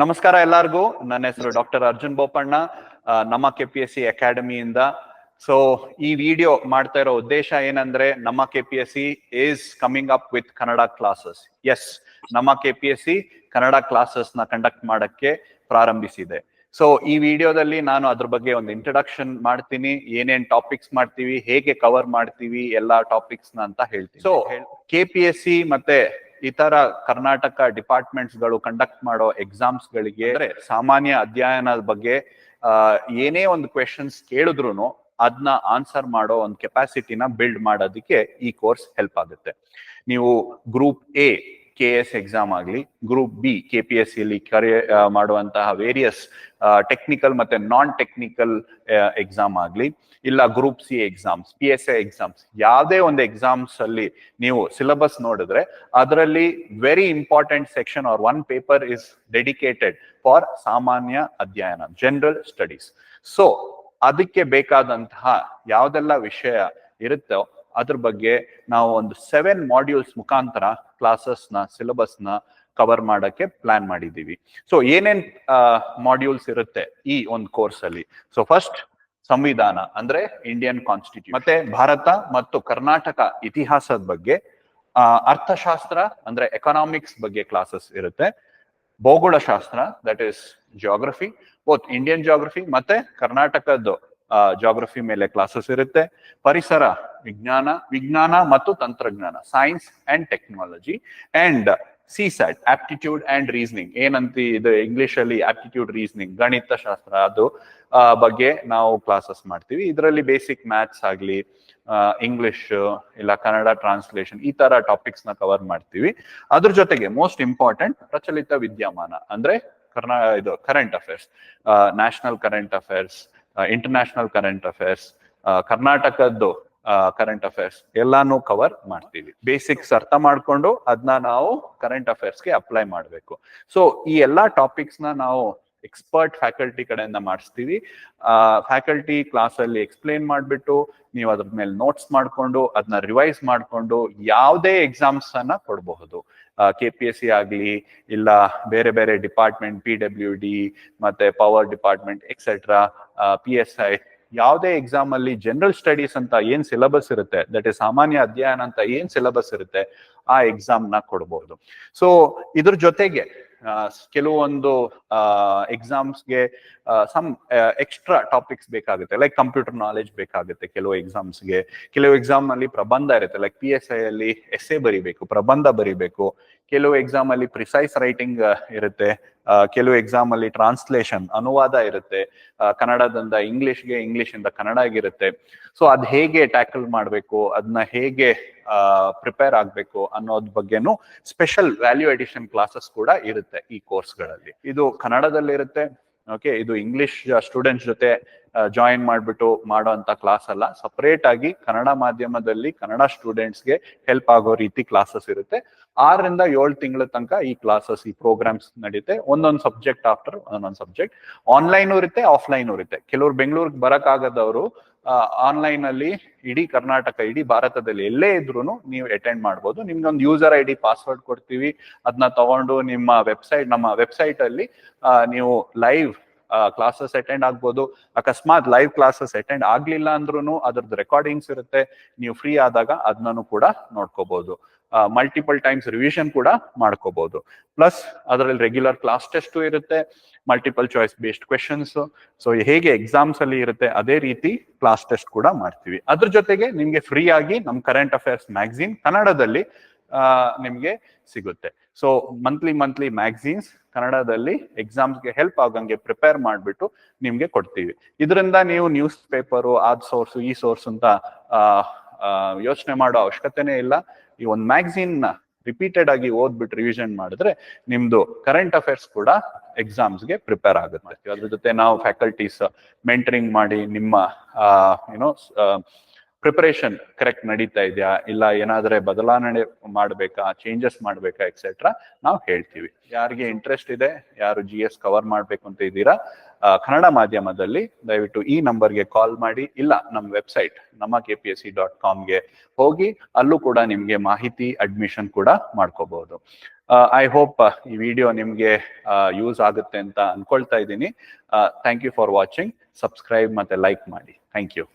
ನಮಸ್ಕಾರ ಎಲ್ಲಾರ್ಗೂ. ನನ್ನ ಹೆಸರು ಡಾಕ್ಟರ್ ಅರ್ಜುನ್ ಬೋಪಣ್ಣ ನಮ್ಮ ಕೆ ಪಿ ಎಸ್ ಸಿ ಅಕಾಡೆಮಿಯಿಂದ ಸೊ ಈ ವಿಡಿಯೋ ಮಾಡ್ತಾ ಇರೋ ಉದ್ದೇಶ ಏನಂದ್ರೆ ನಮ್ಮ K P S C is coming up with Kannada classes yes ನಮ್ಮ K P S C Kannada ಕ್ಲಾಸಸ್ನ conduct ಮಾಡಕ್ಕೆ ಪ್ರಾರಂಭಿಸಿದೆ. ಸೊ ಈ ವಿಡಿಯೋದಲ್ಲಿ ನಾನು ಅದ್ರ ಬಗ್ಗೆ ಒಂದು ಇಂಟ್ರಡಕ್ಷನ್ ಮಾಡ್ತೀನಿ ಏನೇನ್ ಟಾಪಿಕ್ಸ್ ಮಾಡ್ತೀವಿ ಹೇಗೆ ಕವರ್ ಮಾಡ್ತೀವಿ ಎಲ್ಲಾ ಟಾಪಿಕ್ಸ್ನ ಅಂತ ಹೇಳ್ತೀನಿ. So K P S C ಮತ್ತೆ ಇತರ ಕರ್ನಾಟಕ ಡಿಪಾರ್ಟ್ಮೆಂಟ್ಸ್ಗಳು ಕಂಡಕ್ಟ್ ಮಾಡೋ ಎಕ್ಸಾಮ್ಸ್ ಗಳಿಗೆ ಸಾಮಾನ್ಯ ಅಧ್ಯಯನದ ಬಗ್ಗೆ ಏನೇ ಒಂದು ಕ್ವೆಶನ್ಸ್ ಕೇಳಿದ್ರು ಅದನ್ನ ಆನ್ಸರ್ ಮಾಡೋ ಒಂದು ಕೆಪಾಸಿಟಿನ ಬಿಲ್ಡ್ ಮಾಡೋದಕ್ಕೆ ಈ ಕೋರ್ಸ್ ಹೆಲ್ಪ್ ಆಗುತ್ತೆ. ನೀವು group A K S exam ಆಗಲಿ group B K P S ಸಿಲಿ ಕರೆ ಮಾಡುವಂತಹ ವೇರಿಯಸ್ ಟೆಕ್ನಿಕಲ್ ಮತ್ತೆ ನಾನ್ ಟೆಕ್ನಿಕಲ್ ಎಕ್ಸಾಮ್ ಆಗಲಿ, ಇಲ್ಲ group C exams P S A exams ಯಾವುದೇ ಒಂದು ಎಕ್ಸಾಮ್ಸ್ ಅಲ್ಲಿ ನೀವು ಸಿಲೆಬಸ್ ನೋಡಿದ್ರೆ ಅದರಲ್ಲಿ very important section are one paper is dedicated for ಸಾಮಾನ್ಯ ಅಧ್ಯಯನ ಜನರಲ್ ಸ್ಟಡೀಸ್ ಸೊ ಅದಕ್ಕೆ ಬೇಕಾದಂತಹ ಯಾವುದೆಲ್ಲ ವಿಷಯ ಇರುತ್ತೋ ಅದ್ರ ಬಗ್ಗೆ ನಾವು ಒಂದು ಸೆವೆನ್ ಮಾಡ್ಯೂಲ್ಸ್ ಮುಖಾಂತರ ಕ್ಲಾಸಸ್ನ ಸಿಲೆಬಸ್ನ ಕವರ್ ಮಾಡಕ್ಕೆ ಪ್ಲಾನ್ ಮಾಡಿದೀವಿ ಸೊ ಏನೇನ್ ಮಾಡ್ಯೂಲ್ಸ್ ಇರುತ್ತೆ ಈ ಒಂದು ಕೋರ್ಸ್ ಅಲ್ಲಿ ಸೊ ಫಸ್ಟ್ ಸಂವಿಧಾನ ಅಂದ್ರೆ ಇಂಡಿಯನ್ ಕಾನ್ಸ್ಟಿಟ್ಯೂಟ್ ಮತ್ತೆ ಭಾರತ ಮತ್ತು ಕರ್ನಾಟಕ ಇತಿಹಾಸದ ಬಗ್ಗೆ ಅರ್ಥಶಾಸ್ತ್ರ ಅಂದ್ರೆ ಎಕನಾಮಿಕ್ಸ್ ಬಗ್ಗೆ ಕ್ಲಾಸಸ್ ಇರುತ್ತೆ. ಭೌಗೋಳಶಾಸ್ತ್ರ that is geography both Indian geography ಮತ್ತೆ ಕರ್ನಾಟಕದ್ದು ಜಿಯೋಗ್ರಫಿ ಮೇಲೆ ಕ್ಲಾಸಸ್ ಇರುತ್ತೆ. ಪರಿಸರ, ವಿಜ್ಞಾನ ವಿಜ್ಞಾನ ಮತ್ತು ತಂತ್ರಜ್ಞಾನ science and technology and C SAT aptitude and reasoning ಏನಂತ ಇದು ಇಂಗ್ಲಿಷ್ ಅಲ್ಲಿ ಆಪ್ಟಿಟ್ಯೂಡ್ ರೀಸನಿಂಗ್ ಗಣಿತ ಶಾಸ್ತ್ರ ಅದು ಬಗ್ಗೆ ನಾವು ಕ್ಲಾಸಸ್ ಮಾಡ್ತೀವಿ. ಇದರಲ್ಲಿ ಬೇಸಿಕ್ ಮ್ಯಾಥ್ಸ್ ಆಗ್ಲಿ ಇಂಗ್ಲಿಷ್ ಇಲ್ಲ ಕನ್ನಡ ಟ್ರಾನ್ಸ್ಲೇಷನ್ ಈ ತರ ಟಾಪಿಕ್ಸ್ನ ಕವರ್ ಮಾಡ್ತೀವಿ. ಅದ್ರ ಜೊತೆಗೆ ಮೋಸ್ಟ್ ಇಂಪಾರ್ಟೆಂಟ್ ಪ್ರಚಲಿತ ವಿದ್ಯಮಾನ ಅಂದ್ರೆ ಕರ್ನಾ, ಇದು current affairs national current affairs international current affairs ಕರ್ನಾಟಕದ್ದು ಕರೆಂಟ್ ಅಫೇರ್ಸ್ ಎಲ್ಲಾನು ಕವರ್ ಮಾಡ್ತೀವಿ. ಬೇಸಿಕ್ಸ್ ಅರ್ಥ ಮಾಡ್ಕೊಂಡು ಅದನ್ನ ನಾವು ಕರೆಂಟ್ ಅಫೇರ್ಸ್ಗೆ ಅಪ್ಲೈ ಮಾಡಬೇಕು. ಸೊ ಈ ಎಲ್ಲಾ ಟಾಪಿಕ್ಸ್ನ ನಾವು ಎಕ್ಸ್ಪರ್ಟ್ ಫ್ಯಾಕಲ್ಟಿ ಕಡೆಯಿಂದ ಮಾಡಿಸ್ತೀವಿ. ಫ್ಯಾಕಲ್ಟಿ ಕ್ಲಾಸ್ ಅಲ್ಲಿ ಎಕ್ಸ್ಪ್ಲೇನ್ ಮಾಡ್ಬಿಟ್ಟು, ನೀವು ಅದ್ರ ಮೇಲೆ ನೋಟ್ಸ್ ಮಾಡ್ಕೊಂಡು ಅದನ್ನ ರಿವೈಸ್ ಮಾಡ್ಕೊಂಡು ಯಾವುದೇ ಎಕ್ಸಾಮ್ಸ್ ಅನ್ನ ಕೊಡಬಹುದು. ಕೆ ಪಿ ಎಸ್ ಸಿ ಆಗ್ಲಿ, ಇಲ್ಲ ಬೇರೆ ಬೇರೆ ಡಿಪಾರ್ಟ್ಮೆಂಟ್ ಪಿ ಡಬ್ಲ್ಯೂ ಡಿ ಮತ್ತೆ power department etcetera P S I ಯಾವುದೇ ಎಕ್ಸಾಮ್ ಅಲ್ಲಿ ಜನರಲ್ ಸ್ಟಡೀಸ್ ಅಂತ ಏನ್ ಸಿಲೆಬಸ್ ಇರುತ್ತೆ ದಟ್ ಇಸ್ ಸಾಮಾನ್ಯ ಅಧ್ಯಯನ ಅಂತ ಏನ್ ಸಿಲೆಬಸ್ ಇರುತ್ತೆ, ಆ ಎಕ್ಸಾಮ್ನ ಕೊಡಬಹುದು ಸೊ ಇದ್ರ ಜೊತೆಗೆ ಕೆಲವೊಂದು ಎಕ್ಸಾಮ್ಸ್ಗೆ ಸಮ್ ಎಕ್ಸ್ಟ್ರಾ ಟಾಪಿಕ್ಸ್ ಬೇಕಾಗುತ್ತೆ ಲೈಕ್ ಕಂಪ್ಯೂಟರ್ ನಾಲೆಜ್ ಬೇಕಾಗುತ್ತೆ ಕೆಲವು ಎಕ್ಸಾಮ್ಸ್ಗೆ ಕೆಲವು ಎಕ್ಸಾಮ್ ಅಲ್ಲಿ ಪ್ರಬಂಧ ಇರುತ್ತೆ ಲೈಕ್ ಪಿ ಎಸ್ ಐ ಅಲ್ಲಿ ಎಸ್ಸೆ ಬರಿಬೇಕು, ಪ್ರಬಂಧ ಬರಿಬೇಕು. ಕೆಲವು ಎಕ್ಸಾಮ್ ಅಲ್ಲಿ ಪ್ರಿಸೈಸ್ ರೈಟಿಂಗ್ ಇರುತ್ತೆ. ಕೆಲವು ಎಕ್ಸಾಮ್ ಅಲ್ಲಿ ಟ್ರಾನ್ಸ್ಲೇಷನ್ ಅನುವಾದ ಇರುತ್ತೆ. ಕನ್ನಡದಿಂದ ಇಂಗ್ಲಿಷ್ಗೆ ಇಂಗ್ಲಿಷ್ ಇಂದ ಕನ್ನಡ ಆಗಿರುತ್ತೆ. ಸೊ ಅದ್ ಹೇಗೆ ಟ್ಯಾಕಲ್ ಮಾಡಬೇಕು ಅದನ್ನ ಹೇಗೆ ಪ್ರಿಪೇರ್ ಆಗ್ಬೇಕು ಅನ್ನೋದ್ ಬಗ್ಗೆನೂ ಸ್ಪೆಷಲ್ ವ್ಯಾಲ್ಯೂ ಅಡಿಷನ್ ಕ್ಲಾಸಸ್ ಕೂಡ ಇರುತ್ತೆ ಈ ಕೋರ್ಸ್ಗಳಲ್ಲಿ ಇದು ಕನ್ನಡದಲ್ಲಿರುತ್ತೆ ಓಕೆ ಇದು ಇಂಗ್ಲಿಷ್ ಸ್ಟೂಡೆಂಟ್ಸ್ ಜೊತೆ ಜಾಯಿನ್ ಮಾಡ್ಬಿಟ್ಟು ಮಾಡೋಂತ ಕ್ಲಾಸ್ ಅಲ್ಲ. ಸಪರೇಟ್ ಆಗಿ ಕನ್ನಡ ಮಾಧ್ಯಮದಲ್ಲಿ ಕನ್ನಡ ಸ್ಟೂಡೆಂಟ್ಸ್ಗೆ ಹೆಲ್ಪ್ ಆಗೋ ರೀತಿ ಕ್ಲಾಸಸ್ ಇರುತ್ತೆ. ಆರರಿಂದ ಏಳು ತಿಂಗಳ ತನಕ ಈ ಕ್ಲಾಸಸ್ ಈ ಪ್ರೋಗ್ರಾಮ್ಸ್ ನಡೆಯುತ್ತೆ ಒಂದೊಂದು ಸಬ್ಜೆಕ್ಟ್ ಆಫ್ಟರ್ ಒಂದೊಂದು ಸಬ್ಜೆಕ್ಟ್ ಆನ್ಲೈನ್ ಇರುತ್ತೆ ಆಫ್ಲೈನ್ ಇರುತ್ತೆ. ಕೆಲವರು ಬೆಂಗಳೂರಿಗೆ ಬರಕ್ಕಾಗದವರು ಆನ್ಲೈನ್ ಅಲ್ಲಿ ಇಡೀ ಕರ್ನಾಟಕ, ಇಡೀ ಭಾರತದಲ್ಲಿ ಎಲ್ಲೇ ಇದ್ರು ನೀವು ಅಟೆಂಡ್ ಮಾಡ್ಬೋದು. ನಿಮ್ಗೆ ಒಂದು ಯೂಸರ್ ಐ ಡಿ ಪಾಸ್ವರ್ಡ್ ಕೊಡ್ತೀವಿ. ಅದನ್ನ ತಗೊಂಡು ನಿಮ್ಮ ವೆಬ್ಸೈಟ್ ನಮ್ಮ ವೆಬ್ಸೈಟ್ ಅಲ್ಲಿ ನೀವು ಲೈವ್ ಕ್ಲಾಸಸ್ ಅಟೆಂಡ್ ಆಗ್ಬೋದು. ಅಕಸ್ಮಾತ್ ಲೈವ್ ಕ್ಲಾಸಸ್ ಅಟೆಂಡ್ ಆಗ್ಲಿಲ್ಲ ಅಂದ್ರೂ ಅದ್ರದ್ದು ರೆಕಾರ್ಡಿಂಗ್ಸ್ ಇರುತ್ತೆ. ನೀವು ಫ್ರೀ ಆದಾಗ ಅದನ್ನೂ ಕೂಡ ನೋಡ್ಕೋಬಹುದು ಮಲ್ಟಿಪಲ್ ಟೈಮ್ಸ್ ರಿವಿಷನ್ ಕೂಡ ಮಾಡ್ಕೋಬಹುದು ಪ್ಲಸ್ ಅದರಲ್ಲಿ ರೆಗ್ಯುಲರ್ ಕ್ಲಾಸ್ ಟೆಸ್ಟ್ ಇರುತ್ತೆ multiple choice based questions so ಹೇಗೆ ಎಕ್ಸಾಮ್ಸ್ ಅಲ್ಲಿ ಇರುತ್ತೆ, ಅದೇ ರೀತಿ ಕ್ಲಾಸ್ ಟೆಸ್ಟ್ ಕೂಡ ಮಾಡ್ತೀವಿ. ಅದ್ರ ಜೊತೆಗೆ ನಿಮ್ಗೆ ಫ್ರೀ ಆಗಿ ನಮ್ ಕರೆಂಟ್ ಅಫೇರ್ಸ್ ಮ್ಯಾಗ್ಝಿನ್ ಕನ್ನಡದಲ್ಲಿ ನಿಮ್ಗೆ ಸಿಗುತ್ತೆ. ಸೊ ಮಂತ್ಲಿ ಮಂತ್ಲಿ ಮ್ಯಾಗ್ಝೀನ್ಸ್ ಕನ್ನಡದಲ್ಲಿ ಎಕ್ಸಾಮ್ಸ್ಗೆ ಹೆಲ್ಪ್ ಆಗಂಗೆ ಪ್ರಿಪೇರ್ ಮಾಡ್ಬಿಟ್ಟು ನಿಮ್ಗೆ ಕೊಡ್ತೀವಿ. ಇದರಿಂದ ನೀವು ನ್ಯೂಸ್ ಪೇಪರು ಆದ ಸೋರ್ಸ್ ಈ ಸೋರ್ಸ್ ಅಂತ ಯೋಚನೆ ಮಾಡೋ ಅವಶ್ಯಕತೆನೇ ಇಲ್ಲ. ಈ ಒಂದು ಮ್ಯಾಗಝೀನ್ನ ರಿಪೀಟೆಡ್ ಆಗಿ ಓದ್ಬಿಟ್ಟು ರಿವಿಷನ್ ಮಾಡಿದ್ರೆ ನಿಮ್ದು ಕರೆಂಟ್ ಅಫೇರ್ಸ್ ಕೂಡ ಎಕ್ಸಾಮ್ಸ್ಗೆ ಪ್ರಿಪೇರ್ ಆಗುತ್ತೆ. ಅದ್ರ ಜೊತೆ ನಾವು ಫ್ಯಾಕಲ್ಟೀಸ್ ಮೆಂಟರಿಂಗ್ ಮಾಡಿ ನಿಮ್ಮ ಏನೋ ಪ್ರಿಪರೇಷನ್ ಕರೆಕ್ಟ್ ನಡೀತಾ ಇದೆಯಾ? ಇಲ್ಲ ಏನಾದ್ರೆ ಬದಲಾವಣೆ ಮಾಡ್ಬೇಕಾ? ಚೇಂಜಸ್ ಮಾಡ್ಬೇಕಾ ಎಕ್ಸೆಟ್ರಾ ನಾವು ಹೇಳ್ತೀವಿ. ಯಾರಿಗೆ ಇಂಟ್ರೆಸ್ಟ್ ಇದೆ ಯಾರು ಜಿ ಎಸ್ ಕವರ್ ಮಾಡ್ಬೇಕು ಅಂತ ಇದ್ದೀರಾ ಕನ್ನಡ ಮಾಧ್ಯಮದಲ್ಲಿ ದಯವಿಟ್ಟು ಈ ನಂಬರ್ಗೆ ಕಾಲ್ ಮಾಡಿ. ಇಲ್ಲ ನಮ್ಮ ವೆಬ್ಸೈಟ್ ನಮ್ಮ K P S C dot ಕಾಮ್ಗೆ ಹೋಗಿ, ಅಲ್ಲೂ ಕೂಡ ನಿಮ್ಗೆ ಮಾಹಿತಿ, ಅಡ್ಮಿಷನ್ ಕೂಡ ಮಾಡ್ಕೋಬಹುದು ಐ ಹೋಪ್ ಈ ವಿಡಿಯೋ ನಿಮ್ಗೆ ಯೂಸ್ ಆಗುತ್ತೆ ಅಂತ ಅನ್ಕೊಳ್ತಾ ಇದ್ದೀನಿ. Thank you for watching subscribe ಮತ್ತೆ ಲೈಕ್ ಮಾಡಿ. Thank you